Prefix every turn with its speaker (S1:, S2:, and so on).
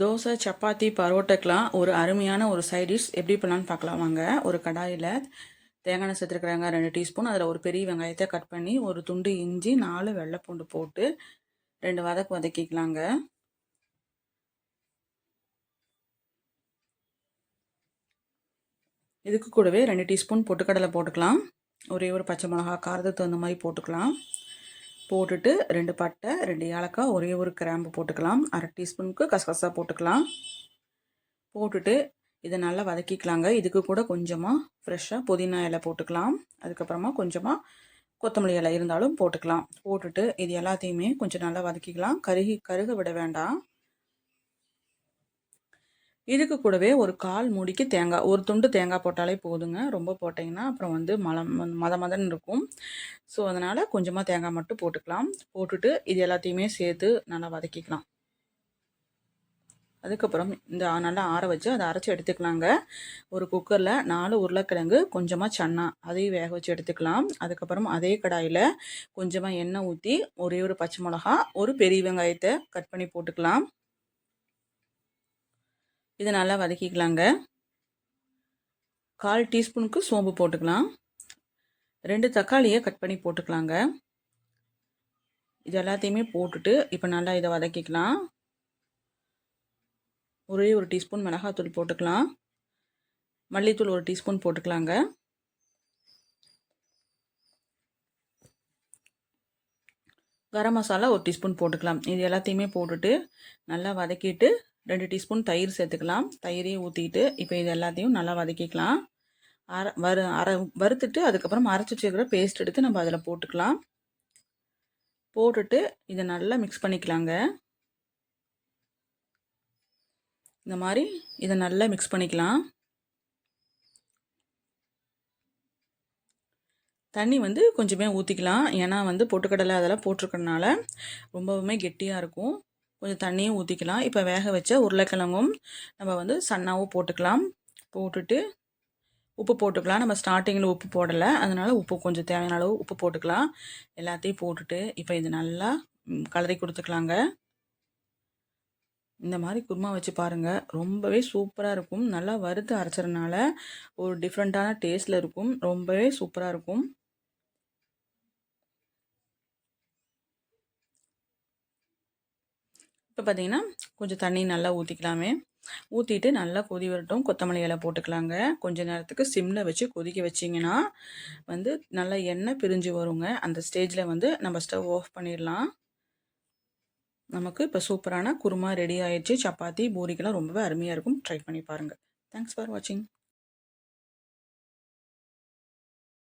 S1: தோசை சப்பாத்தி பரோட்டாக்கெலாம் ஒரு அருமையான ஒரு சைட் டிஷ் எப்படி பண்ணலான்னு பார்க்கலாம். வாங்க ஒரு கடாயில் தேங்காய் எண்ணெய் சேர்த்துருக்குறாங்க ரெண்டு டீஸ்பூன் அதில் ஒரு பெரிய வெங்காயத்தை கட் பண்ணி ஒரு துண்டு இஞ்சி நாலு வெள்ளைப்பூண்டு போட்டு ரெண்டு வதக்கு வதக்கிக்கலாங்க. இதுக்கு கூடவே ரெண்டு டீஸ்பூன் பொட்டுக்கடலை போட்டுக்கலாம். ஒரே ஒரு பச்சை மிளகா காரத்துக்கு தகுந்த மாதிரி போட்டுக்கலாம். போட்டுட்டு ரெண்டு பட்டை ரெண்டு ஏலக்காய் ஒரே ஒரு கிராம்பு போட்டுக்கலாம். அரை டீஸ்பூனுக்கு கசகசா போட்டுக்கலாம். போட்டுட்டு இதை நல்லா வதக்கிக்கலாங்க. இதுக்கு கூட கொஞ்சமாக ஃப்ரெஷ்ஷாக புதினா இலை போட்டுக்கலாம். அதுக்கப்புறமா கொஞ்சமாக கொத்தமல்லி இலை இருந்தாலும் போட்டுக்கலாம். போட்டுட்டு இது எல்லாத்தையுமே கொஞ்சம் நல்லா வதக்கிக்கலாம். கருகி கருக விட வேண்டாம். இதுக்கு கூடவே ஒரு கால் மூடிக்கு தேங்காய் ஒரு துண்டு தேங்காய் போட்டாலே போதுங்க. ரொம்ப போட்டிங்கன்னா அப்புறம் வந்து மலம் மத மதன்னு இருக்கும். ஸோ அதனால் கொஞ்சமாக தேங்காய் மட்டும் போட்டுக்கலாம். போட்டுட்டு இது எல்லாத்தையுமே சேர்த்து நல்லா வதக்கிக்கலாம். அதுக்கப்புறம் இந்த நல்லா ஆற வச்சு அதை அரைச்சி எடுத்துக்கலாங்க. ஒரு குக்கரில் நாலு உருளைக்கிழங்கு கொஞ்சமாக சன்னா அதையும் வேக வச்சு எடுத்துக்கலாம். அதுக்கப்புறம் அதே கடாயில் கொஞ்சமாக எண்ணெய் ஊற்றி ஒரே ஒரு பச்சை மிளகா ஒரு பெரிய வெங்காயத்தை கட் பண்ணி போட்டுக்கலாம். இதை நல்லா வதக்கிக்கலாங்க. கால் டீஸ்பூனுக்கு சோம்பு போட்டுக்கலாம். ரெண்டு தக்காளியை கட் பண்ணி போட்டுக்கலாங்க. இது எல்லாத்தையுமே போட்டுட்டு இப்போ நல்லா இதை வதக்கிக்கலாம். ஒரே ஒரு டீஸ்பூன் மிளகாத்தூள் போட்டுக்கலாம். மல்லித்தூள் ஒரு டீஸ்பூன் போட்டுக்கலாங்க. கரம் மசாலா ஒரு டீஸ்பூன் போட்டுக்கலாம். இது எல்லாத்தையுமே போட்டுட்டு நல்லா வதக்கிட்டு ரெண்டு டீஸ்பூன் தயிர் சேர்த்துக்கலாம். தயிரையும் ஊற்றிட்டு இப்போ இது எல்லாத்தையும் நல்லா வதக்கிக்கலாம். அரை வறு அரை வறுத்துட்டு அதுக்கப்புறம் அரைச்சி வச்சுருக்கிற பேஸ்ட் எடுத்து நம்ம அதில் போட்டுக்கலாம். போட்டுட்டு இதை நல்லா மிக்ஸ் பண்ணிக்கலாங்க. இந்த மாதிரி இதை நல்லா மிக்ஸ் பண்ணிக்கலாம். தண்ணி வந்து கொஞ்சமே ஊற்றிக்கலாம் ஏன்னா வந்து பொட்டுக்கடலை அதெல்லாம் போட்டிருக்கறனால ரொம்பவுமே கெட்டியாக இருக்கும். கொஞ்சம் தண்ணியும் ஊற்றிக்கலாம் இப்போ வேக வச்ச உருளைக்கிழங்கும் நம்ம வந்து சன்னாவும் போட்டுக்கலாம். போட்டுட்டு உப்பு போட்டுக்கலாம். நம்ம ஸ்டார்டிங்கில் உப்பு போடலை. அதனால் உப்பு கொஞ்சம் தேவையான அளவு உப்பு போட்டுக்கலாம். எல்லாத்தையும் போட்டுட்டு இப்போ இது நல்லா கலரி கொடுத்துக்கலாங்க. இந்த மாதிரி குருமா வச்சு பாருங்கள் ரொம்பவே சூப்பராக இருக்கும். நல்லா வறுத்து அரைச்சறனால ஒரு டிஃப்ரெண்ட்டான டேஸ்ட்டில் இருக்கும். ரொம்பவே சூப்பராக இருக்கும். இப்போ பார்த்தீங்கன்னா கொஞ்சம் தண்ணி நல்லா ஊற்றிக்கலாமே ஊற்றிட்டு நல்லா கொதி வரட்டும். கொத்தமல்லி இலை போட்டுக்கலாங்க. கொஞ்சம் நேரத்துக்கு சிம்மில் வச்சு கொதிக்க வச்சிங்கன்னா வந்து நல்லா எண்ணெய் பிரிஞ்சு வருங்க. அந்த ஸ்டேஜில் வந்து நம்ம ஸ்டவ் ஆஃப் பண்ணிடலாம். நமக்கு இப்போ சூப்பரான குருமா ரெடி ஆயிடுச்சு. சப்பாத்தி பூரிக்கெல்லாம் ரொம்பவே அருமையாக இருக்கும். ட்ரை பண்ணி பாருங்கள் தேங்க்ஸ் ஃபார் வாட்சிங்